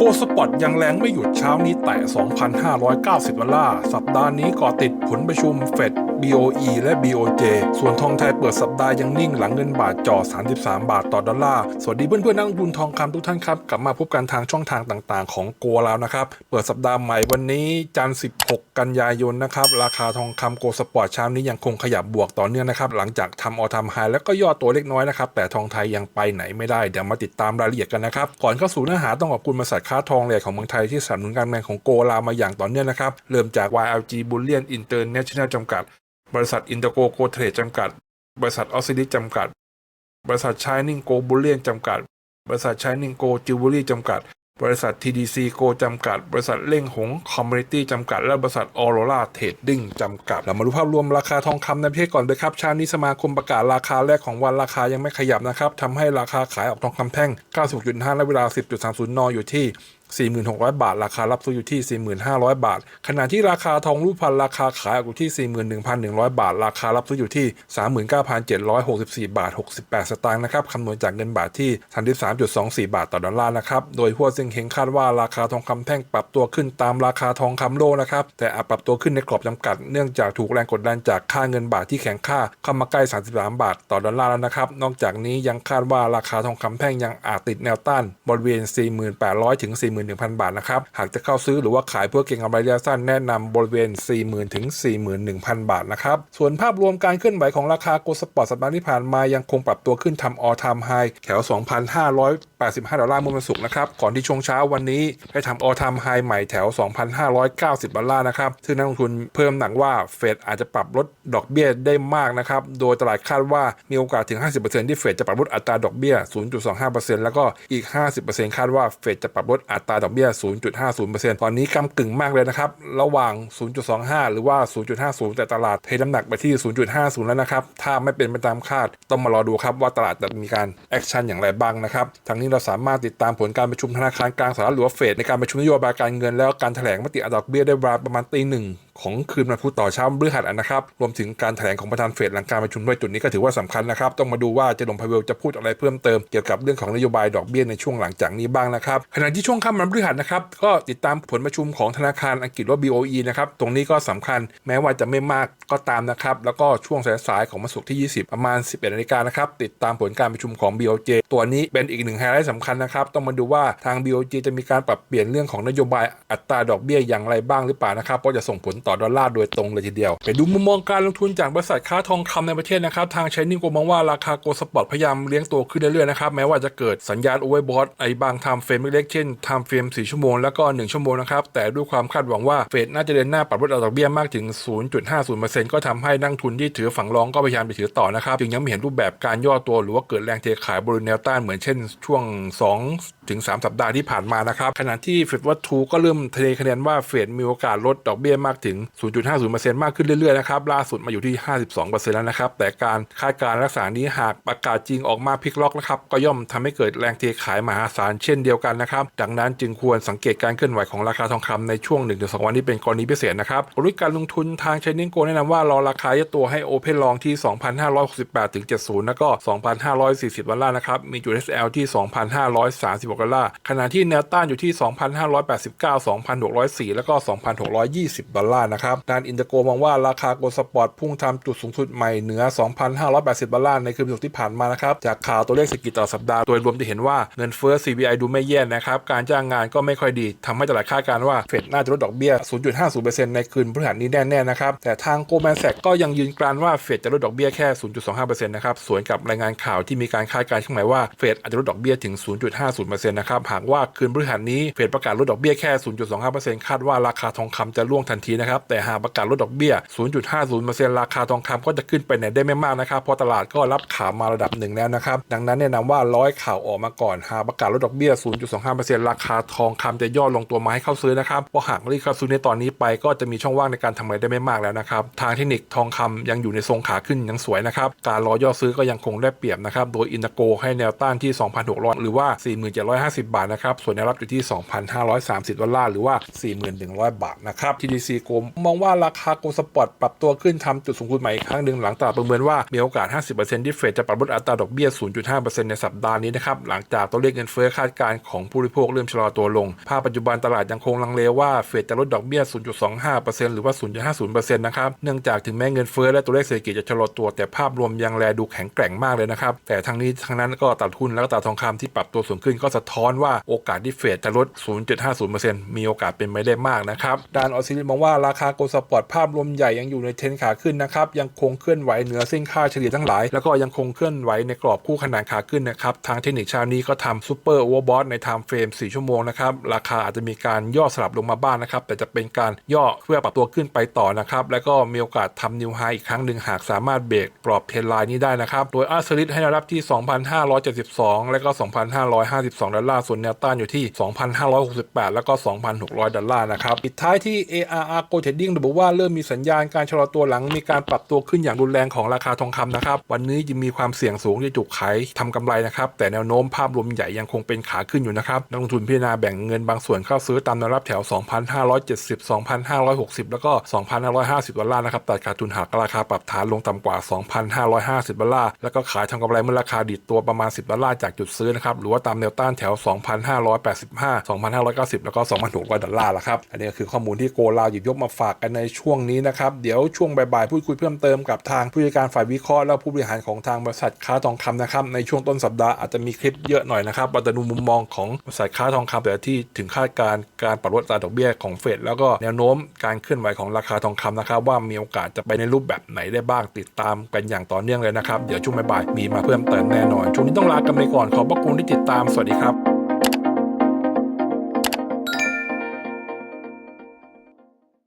โกสปอตยังแรงไม่หยุดเช้านี้แตะ2,590 ดอลลาร์ สัปดาห์นี้ก่อติดผลประชุมเฟด BOE และ BOJ ส่วนทองไทยเปิดสัปดาห์ยังนิ่งหลังเงินบาทจ่อ 33 บาทต่อดอลลาร์ สวัสดีเพื่อนๆนักลงทุนทองคำทุกท่านครับ กลับมาพบกันทางช่องทางต่างๆ ของโกแล้วนะครับ เปิดสัปดาห์ใหม่วันนี้จันทร์ 16 กันยายนนะครับ ราคาทองคำโกสปอร์ตเช้านี้ยังคงขยับบวกต่อเนื่องนะครับ หลังจากทำออทำไฮแล้วก็ย่อตัวเล็กน้อยนะครับ แต่ทองไทยยังไปไหนไม่ได้ เดี๋ยวมาติดตามรายละเอียดกันนะครับ ก่อนเข้าสู่เนื้อหาต้องขอบคุณบริษัทค้าทองเลกของเมืองไทยที่สนับสนุนการเงินของโกลามาอย่างต่อเนื่องนะครับ เริ่มจาก YLG Bullion International จำกัด บริษัทอินเตอร์โกโกเทรดจำกัด บริษัทออสซิลิจำกัด บริษัทชายนิงโกบุลเลียนจำกัด บริษัทชายนิงโกจิวเวลรี่จำกัด บริษัท TDC โกจำกัด บริษัทเล่งหงคอมมูนิตี้จำกัด และบริษัทออโรราเทรดดิ้งจำกัด เรามาดูภาพรวมราคาทองคำในประเทศก่อนเลยครับเชานี้สมาคมประกาศราคาแรกของวันราคายังไม่ขยับนะครับทำให้ราคาขายออกทองคำแท่ง 96.5 และเวลา 10.30 น อยู่ที่ 4,600 บาท ราคารับซื้ออยู่ที่ 4,500 บาท ขณะที่ราคาทองรูปพรรณราคาขายอยู่ที่ 41,100 บาท ราคารับซื้ออยู่ที่ 39,764 บาท 68 สตางค์นะครับคำนวณจากเงินบาทที่ 33.24 บาทต่อดอลลาร์นะครับ โดยหัวเซิงเฮงคาดว่าราคาทองคำแท่งปรับตัวขึ้นตามราคาทองคำโลนะครับ แต่อาจปรับตัวขึ้นในกรอบจำกัด เนื่องจากถูกแรงกดดันจากค่าเงินบาทที่แข็งค่าเข้ามาใกล้ 33 บาท ต่อดอลลาร์แล้วนะครับ นอกจากนี้ยังคาดว่าราคาทองคำแท่งยังอาจติดแนวต้านบริเวณ 48,000ถึง41,000 บาทนะครับ หากจะเข้าซื้อหรือว่าขายเพื่อเก็งกำไรระยะสั้นแนะนำบริเวณ 40,000ถึง41,000 บาทนะครับ ส่วนภาพรวมการเคลื่อนไหวของราคาโกลด์สปอร์ตสัปดาห์ที่ผ่านมายังคงปรับตัวขึ้นทำออทามไฮแถว85 ดอลลาร์เมื่อวันศุกร์นะครับ ก่อนที่ช่วงเช้าวันนี้ให้ทำออทามไฮใหม่แถว 2,590 ดอลลาร์นะครับ ซึ่งนักลงทุนเพิ่มหนักว่าเฟดอาจจะปรับลดดอกเบี้ยได้มากนะครับ โดยตลาดคาดว่ามีโอกาสถึง 50%ที่เฟดจะปรับลดอัตราดอกเบี้ย 0.25%แล้วก็อีก 50%คาดว่าเฟดจะปรับลดอัตราดอกเบี้ย 0.50%ตอนนี้กำกึ่งมากเลยนะครับ ระหว่าง 0.25 หรือว่า 0.50 แต่ตลาดเทน้ำหนักไปที่ 0.50 แล้วนะครับ ถ้าไม่เป็นไปตามคาดต้องมารอดูครับว่าตลาดจะมีการแอคชั่นอย่างไรบ้างนะครับทั้งนี้เราสามารถติดตามผลการประชุมธนาคารกลางสหรัฐหรือว่าเฟดในการประชุมนโยบายการเงินแล้วการแถลงมติอัตราดอกเบี้ยได้เวลาประมาณตีหนึ่ง ของคืนวันพุธต่อเช้าพฤหัสนะครับ รวมถึงการแถลงของประธานเฟดหลังการประชุมด้วยจุดนี้ก็ถือว่าสำคัญนะครับ ต้องมาดูว่าเจอร์มพาเวลจะพูดอะไรเพิ่มเติมเกี่ยวกับเรื่องของนโยบายดอกเบี้ยในช่วงหลังจากนี้บ้างนะครับขณะที่ช่วงค่ำวันพฤหัสนะครับก็ติดตามผลประชุมของธนาคารอังกฤษว่า BOE นะครับตรงนี้ก็สำคัญแม้ว่าจะไม่มากก็ตามนะครับแล้วก็ช่วงสายๆของวันศุกร์ที่ 20 ประมาณ 11นาฬิกานะครับติดตามผลการประชุมของ BOJ ตัวนี้เป็นอีกหนึ่งไฮไลท์สำคัญนะครับต้องมาดูว่าทาง BOJ จะมีการปรับเปลี่ยนเรื่องของนโยบายอัตราดอกเบี้ยอย่างไรบ้างหรือเปล่านะครับเพราะจะส่งผลต่อดอลลาร์โดยตรงเลยทีเดียว ไปดูมุมมองการลงทุนจากบริษัทค้าทองคำในประเทศนะครับ ทางใช้นิ่งก็มองว่าราคาโกลสปอร์ตพยายามเลี้ยงตัวขึ้นเรื่อยๆนะครับ แม้ว่าจะเกิดสัญญาณโอเวอร์บอทไอ้บางไทม์เฟรมเล็กๆเช่นไทม์เฟรม4ชั่วโมงแล้วก็ 1 ชั่วโมงนะครับ แต่ด้วยความคาดหวังว่าเฟดน่าจะเดินหน้าปรับลดอัตราดอกเบี้ยมากถึง 0.50%ก็ทำให้นักทุนที่ถือฝั่งรองก็พยายามไปถือต่อนะครับจึงยังไม่เห็นรูปแบบการย่อตัวหรือว่าเกิดแรงเทขายบริเวณแนวต้านเหมือนเช่น ช่วง 2 ถึง 3 สัปดาห์ที่ผ่านมานะครับขณะที่เฟดวัตถุก็เริ่มเทคะแนนว่าเฟดมีโอกาสลดดอกเบี้ยมากถึง0.50%มากขึ้นเรื่อยๆนะครับล่าสุดมาอยู่ที่ 52%แล้วนะครับ แต่การคาดการณ์ลักษณะนี้หากประกาศจริงออกมาพลิกล็อกนะครับก็ย่อมทำให้เกิดแรงเทขายมหาศาลเช่นเดียวกันนะครับ ดังนั้นจึงควรสังเกตการเคลื่อนไหวของราคาทองคำในช่วง 1-2 วันนี้เป็นกรณีพิเศษนะครับกลยุทธ์การลงทุนทางชนนิงโกแนะนำว่ารอราคาย่ตัวให้โอเพนลองที่ 2,568ถึง70 แล้วก็ 2,540ดอลลาร์นะครับมีจุด SL ที่ 2,536ดอลลาร์ขณะที่แนวต้านอยู่ที่ 2,589 2,604 แล้วก็ 2,620ดอลลาร์นะครับ ด้านอินเตอร์โกมองว่าราคาโกลสปอร์ตพุ่งทำจุดสูงสุดใหม่เหนือ 2,580 ดอลลาร์ในคืนศุกร์ที่ผ่านมานะครับ จากข่าวตัวเลขเศรษฐกิจต่อสัปดาห์ โดยรวมจะเห็นว่าเงินเฟ้อ CPI ดูไม่แย่นะครับ การจ้างงานก็ไม่ค่อยดีทำให้ตลาดคาดการณ์ว่าเฟดน่าจะลดดอกเบี้ย 0.50%ในคืนพฤหัสนี้แน่ๆนะครับ แต่ทางโกลแมนแซกก็ยังยืนกรานว่าเฟดจะลดดอกเบี้ยแค่ 0.25%นะครับ สวนกับรายงานข่าวที่มีการคาดการณ์ข้างในว่าเฟดอาจจะลดดอกเบี้ยถึง 0.50%นะครับ หากว่าคืนพฤหัสนี้เฟดประกาศลดดอกเบี้ยแค่ 0.25%คาดว่าราคาทองคำจะร่วงทันทีนะครับแต่หากประกาศลดดอกเบี้ย 0.50%ราคาทองคำก็จะขึ้นไปไหนได้ไม่มากนะครับเพราะตลาดก็รับข่าวมาระดับหนึ่งแล้วนะครับดังนั้นแนะนำว่าร้อยข่าวออกมาก่อนหากประกาศลดดอกเบี้ย 0.25%ราคาทองคำจะย่อลงตัวมาให้เข้าซื้อนะครับเพราะหากรีบเข้าซื้อในตอนนี้ไปก็จะมีช่องว่างในการทำกำไรได้ไม่มากแล้วนะครับทางเทคนิคทองคำยังอยู่ในทรงขาขึ้นยังสวยนะครับการรอย่อซื้อก็ยังคงได้เปรียบนะครับโดยอินโกให้แนวต้านที่ 2,600 หรือว่า 4,750 บาทนะครับส่วนแนวรับอยู่ที่ 2,530 ดอลลาร์หรือว่า 4,100 บาทนะครับ TDC Go ผมมองว่าราคาโกลสปอร์ตปรับตัวขึ้นทำจุดสูงสุดใหม่อีกครั้งหนึ่งหลังตลาดประเมินว่ามีโอกาส 50%ที่เฟดจะปรับลดอัตราดอกเบี้ย 0.5%ในสัปดาห์นี้นะครับหลังจากตัวเลขเงินเฟ้อคาดการณ์ของผู้บริโภคเริ่มชะลอตัวลง ภาพปัจจุบันตลาดยังคงลังเลว่าเฟดจะลดดอกเบี้ย 0.25%หรือว่า 0.50%นะครับเนื่องจากถึงแม้เงินเฟ้อและตัวเลขเศรษฐกิจจะชะลอตัว แต่ภาพรวมยังแลดูแข็งแกร่งมากเลยนะครับแต่ทั้งนี้ทั้งนั้นก็ตลาดหุ้นและก็ตลาดทองคำที่ปรับตัวสูงขึ้นก็สะท้อนว่าโอกาสที่เฟดจะลด 0.50%มีโอกาสเป็นไปได้มากนะครับด้านออสซิลิมองว่าราคาโกลสปอร์ตภาพรวมใหญ่ยังอยู่ในเทรนขาขึ้นนะครับยังคงเคลื่อนไหวเหนือเส้นค่าเฉลี่ยทั้งหลาย แล้วก็ยังคงเคลื่อนไหวในกรอบคู่ขนานขาขึ้นนะครับทางเทคนิคเช้านี้ก็ทำซูเปอร์โอเวอร์บอทในไทม์เฟรม4ชั่วโมงนะครับราคาอาจจะมีการย่อสลับลงมาบ้างนะครับแต่จะเป็นการย่อเพื่อปรับตัวขึ้นไปต่อนะครับแล้วก็มีโอกาสทำนิวไฮอีกครั้งหนึ่งหากสามารถเบรกกรอบเทรนไลน์นี้ได้นะครับโดยอาร์สลิดให้แนวรับที่ 2,572 และก็ 2,552 ดอลลาร์ส่วนแนวต้านอยู่ที่ 2,568 แล้วก็ 2,600 ดอลลาร์นะครับปิดท้ายที่ ARR Gold Trading ระบุว่าเริ่มมีสัญญาณการชะลอตัวหลังมีการปรับตัวขึ้นอย่างรุนแรงของราคาทองคำนะครับ วันนี้ยังมีความเสี่ยงสูงที่ถูกขายทำกำไรนะครับ แต่แนวโน้มภาพรวมใหญ่ยังคงเป็นขาขึ้นอยู่นะครับ นักลงทุนพิจารณาแบ่งเงินบางส่วนเข้าซื้อตามแนวรับแถว 2,570 2,560 แล้วก็ 2,550 ดอลลาร์นะครับตัดขาดทุนหากราคาปรับฐานลงต่ำกว่า 2,550 ดอลลาร์แล้วก็ขายทำกำไรเมื่อราคาดิดตัวประมาณ 10 ดอลลาร์จากจุดซื้อนะครับหรือว่าตามแนวต้านแถว 2,585 2,590 แล้วก็ 2,600 ดอลลาร์ละครับอันนี้ก็คือข้อมูลที่โกลาวหยิบยกมาฝากกันในช่วงนี้นะครับ เดี๋ยวช่วงบ่ายๆพูดคุยเพิ่มเติมกับทางผู้จัดการฝ่ายวิเคราะห์และผู้บริหารของทางบริษัทค้าทองคำนะครับในช่วงต้นสัปดาห์อาจจะมีคลิปเยอะหน่อยนะครับเราจะดูมุมมองของบริษัทค้าทองคำแต่ที่ถึงคาดการ์การปรับลดอัตราดอกเบี้ยของเฟดแล้วก็แนวโน้มการเคลื่อนไหวของราคาทองคำนะครับว่ามีโอกาสจะไปในรูปแบบไหนได้บ้างติดตามกันอย่างต่อเนื่องเลยนะครับเดี๋ยวช่วงบ่ายๆมีมาเพิ่มเติมแน่นอนช่วงนี้ต้องลากันไปก่อนขอบพระคุณที่ติดตามสวัสดีครับ